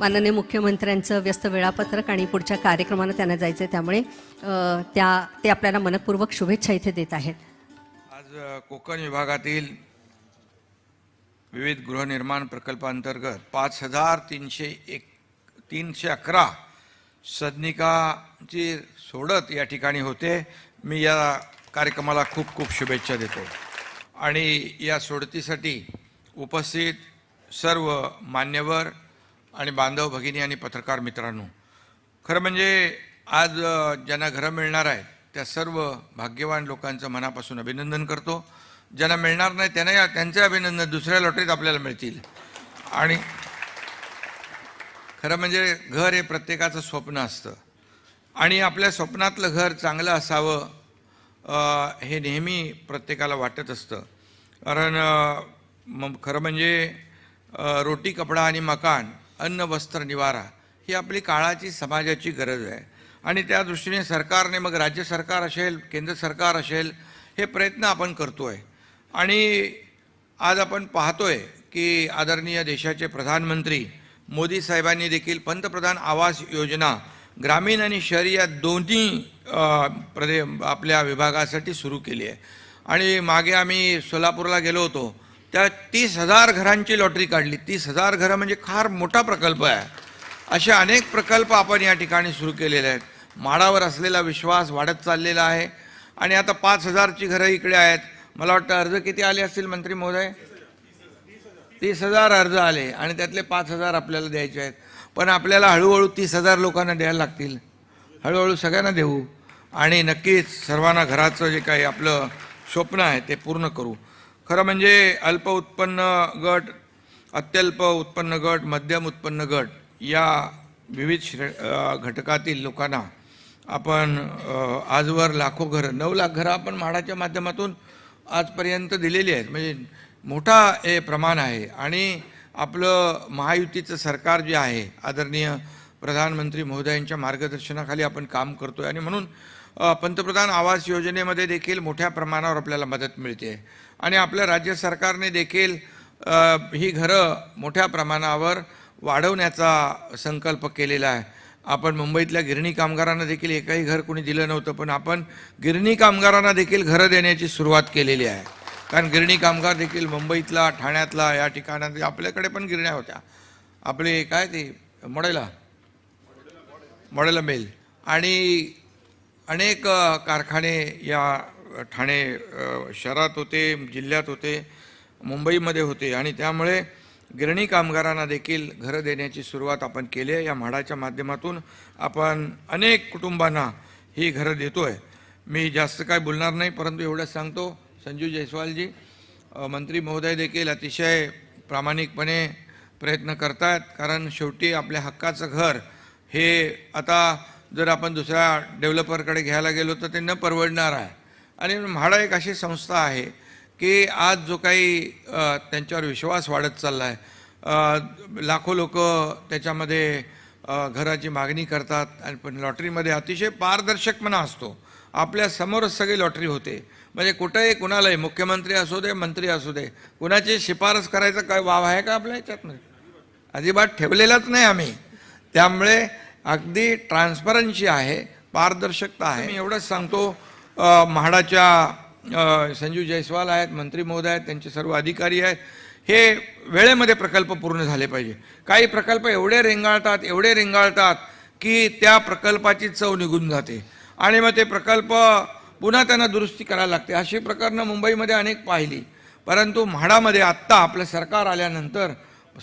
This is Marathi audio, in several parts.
माननीय मुख्यमंत्र्यांचं व्यस्त वेळापत्रक आणि पुढच्या कार्यक्रमाला त्यांना जायचं आहे त्यामुळे त्या ते आपल्याला मनपूर्वक शुभेच्छा इथे देत आहेत. आज कोकण विभागातील विविध गृहनिर्माण प्रकल्पांतर्गत पाच हजार तीनशे एक तीनशे अकरा सदनिकाची सोडत या ठिकाणी होते. मी या कार्यक्रमाला खूप खूप शुभेच्छा देतो. आणि या सोडतीसाठी उपस्थित सर्व मान्यवर आणि बांधव भगिनी आणि पत्रकार मित्रांनो खरं म्हणजे आज ज्यांना घरं मिळणार आहेत त्या सर्व भाग्यवान लोकांचं मनापासून अभिनंदन करतो. ज्यांना मिळणार नाही त्यांना त्यांचे अभिनंदन दुसऱ्या लॉटरीत आपल्याला मिळतील. आणि खरं म्हणजे घर हे प्रत्येकाचं स्वप्न असतं. आणि आपल्या स्वप्नातलं घर चांगलं असावं हे नेहमी प्रत्येकाला वाटत असतं. कारण मग खरं म्हणजे रोटी कपडा आणि मकान अन्न वस्त्र निवारा ही आपली काळाची समाजाची गरज आहे. आणि त्या दृष्टीने सरकारने मग राज्य सरकार असेल केंद्र सरकार असेल हे प्रयत्न आपण करतो आहे आणि आज आपण पाहतो आहे की आदरणीय देशाचे प्रधानमंत्री मोदी साहेबांनी देखील पंतप्रधान आवास योजना ग्रामीण आणि शहरी या दोन्ही प्रदे आपल्या विभागासाठी सुरू केली आहे. आणि मागे आम्ही सोलापूरला गेलो होतो. त्या तीस हजार घरांची लॉटरी काढली. तीस हजार घरं म्हणजे फार मोठा प्रकल्प आहे. असे अनेक प्रकल्प आपण या ठिकाणी सुरू केलेले आहेत. माडावर असलेला विश्वास वाढत चाललेला आहे. आणि आता पाच हजारची घरं इकडे आहेत. मला वाटतं अर्ज किती आले असतील मंत्री महोदय? तीस हजार अर्ज आले आणि त्यातले पाच हजार आपल्याला द्यायचे आहेत. पण आपल्याला हळूहळू तीस हजार लोकांना द्यायला लागतील. हळूहळू सगळ्यांना देऊ. आणि नक्कीच सर्वांना घराचं जे काही आपलं स्वप्न आहे ते पूर्ण करू. खरं म्हणजे अल्प उत्पन्न गट अत्यल्प उत्पन्न गट मध्यम उत्पन्न गट या विविध श्रे घटकातील लोकांना आपण आजवर लाखो घरं नऊ लाख घरं आपण म्हाडाच्या माध्यमातून आजपर्यंत दिलेली आहेत. म्हणजे मोठा हे प्रमाण आहे. आणि आपलं महायुतीचं सरकार जे आहे आदरणीय प्रधानमंत्री महोदयांच्या मार्गदर्शनाखाली आपण काम करतोय. आणि म्हणून पंतप्रधान आवास योजनेमध्ये देखील मोठ्या प्रमाणावर आपल्याला मदत मिळते. आणि आपल्या राज्य सरकारने देखील ही घरं मोठ्या प्रमाणावर वाढवण्याचा संकल्प केलेला आहे. आपण मुंबईतल्या गिरणी कामगारांना देखील एकही घर कोणी दिलं नव्हतं पण आपण गिरणी कामगारांना देखील घरं देण्याची सुरुवात केलेली आहे. कारण गिरणी कामगार देखील मुंबईतला ठाण्यातला या ठिकाणात आपल्याकडे पण गिरण्या होत्या. आपले काय ते मॉडेला? मॉडेला मेल. आणि अनेक कारखाने या ठाणे शहरात होते जिल्ह्यात होते मुंबईमध्ये होते आणि त्यामुळे गिरणी कामगारांना देखील घरं देण्याची सुरुवात आपण केली आहे. या म्हाडाच्या माध्यमातून आपण अनेक कुटुंबांना ही घरं देतो आहे मी जास्त काय बोलणार नाही परंतु एवढंच सांगतो. संजू जयस्वालजी मंत्री महोदय देखील अतिशय प्रामाणिकपणे प्रयत्न करतात कारण शेवटी आपल्या हक्काचं घर हे आता जर आपण दुसऱ्या डेव्हलपरकडे घ्यायला गेलो तर ते न परवडणार आहे. आणि म्हाडा एक अशी संस्था आहे की आज जो काही त्यांच्यावर विश्वास वाढत चालला आहे लाखो लोक त्याच्यामध्ये घराची मागणी करतात आणि पण लॉटरीमध्ये अतिशय पारदर्शकपणा असतो. आपल्या समोरच सगळी लॉटरी होते. म्हणजे कुठंही कुणालाही मुख्यमंत्री असू दे मंत्री असू दे कुणाची शिफारस करायचा काय वाव आहे का आपल्या ह्याच्यात अजिबात ठेवलेलाच नाही आम्ही. त्यामुळे अगदी ट्रान्सपरन्सी आहे पारदर्शकता आहे. मी एवढंच सांगतो म्हाडाच्या संजीव जयस्वाल आहेत मंत्री महोदय आहेत त्यांचे सर्व अधिकारी आहेत. हे वेळेमध्ये प्रकल्प पूर्ण झाले पाहिजे. काही प्रकल्प एवढे रेंगाळतात एवढे रेंगाळतात की त्या प्रकल्पाची चव निघून जाते. आणि मग ते प्रकल्प पुन्हा त्यांना दुरुस्ती करायला लागते. अशी प्रकरणं मुंबईमध्ये अनेक पाहिली. परंतु म्हाडामध्ये आत्ता आपलं सरकार आल्यानंतर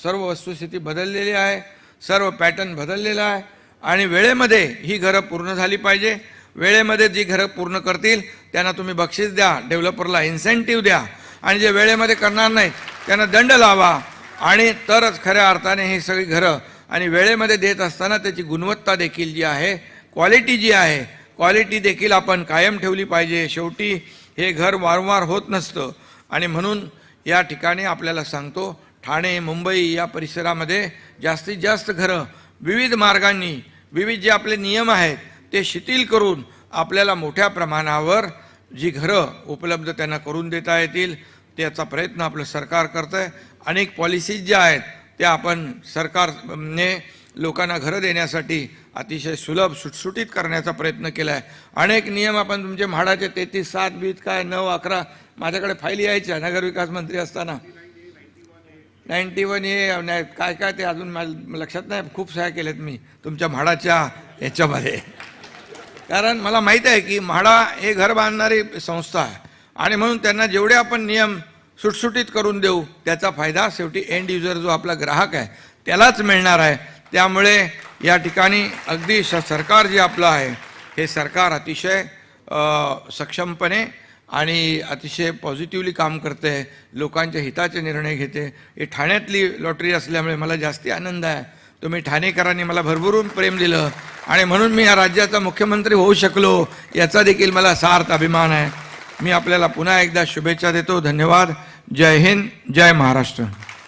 सर्व वस्तुस्थिती बदललेली आहे सर्व पॅटर्न बदललेला आहे आणि वेळेमध्ये ही घरं पूर्ण झाली पाहिजे. वेळेमध्ये जी घरं पूर्ण करतील त्यांना तुम्ही बक्षीस द्या डेव्हलपरला इन्सेंटिव्ह द्या. आणि जे वेळेमध्ये करणार नाहीत त्यांना दंड लावा. आणि तरच खऱ्या अर्थाने ही सगळी घरं आणि वेळेमध्ये देत असताना त्याची गुणवत्ता देखील जी आहे क्वालिटी जी आहे क्वालिटी देखील आपण कायम ठेवली पाहिजे. शेवटी हे घर वारंवार होत नसतं. आणि म्हणून या ठिकाणी आपल्याला सांगतो ठाणे मुंबई या परिसरामध्ये जास्तीत जास्त घरं विविध मार्गांनी विविध जे आपले नियम आहेत ते शिथिल करून आपल्याला मोठ्या प्रमाणावर जी घरं उपलब्ध त्यांना करून देता येतील त्याचा प्रयत्न आपलं सरकार करतं आहे अनेक पॉलिसीज ज्या आहेत त्या आपण सरकारने लोकांना घरं देण्यासाठी अतिशय सुलभ सुटसुटीत करण्याचा प्रयत्न केला आहे अनेक नियम आपण तुमचे म्हाडाचे तेहतीस सात बीत काय नऊ अकरा माझ्याकडे फाईल यायच्या नगरविकास मंत्री असताना. नाईन्टी वन हे नाही, काय काय ते अजून माझ्या लक्षात नाही खूप सह्या केल्यात मी तुमच्या म्हाडाच्या ह्याच्यामध्ये कारण मला माहीत आहे की म्हाडा हे घर बांधणारी संस्था आहे. आणि म्हणून त्यांना जेवढे आपण नियम सुटसुटीत करून देऊ त्याचा फायदा शेवटी एंड युजर जो आपला ग्राहक आहे त्यालाच मिळणार आहे. त्यामुळे या ठिकाणी अगदी स सरकार जे आपलं आहे हे सरकार अतिशय सक्षमपणे आणि अतिशय पॉझिटिव्हली काम करते लोकांच्या हिताचे निर्णय घेते. हे ठाण्यातली लॉटरी असल्यामुळे मला जास्ती आनंद आहे. तुम्ही ठाणेकरांनी मला भरभरून प्रेम दिलं. आणि म्हणून मी या राज्याचा मुख्यमंत्री होऊ शकलो याचा देखील मला सार्थ अभिमान आहे. मी आपल्याला पुन्हा एकदा शुभेच्छा देतो. धन्यवाद. जय हिंद. जय महाराष्ट्र.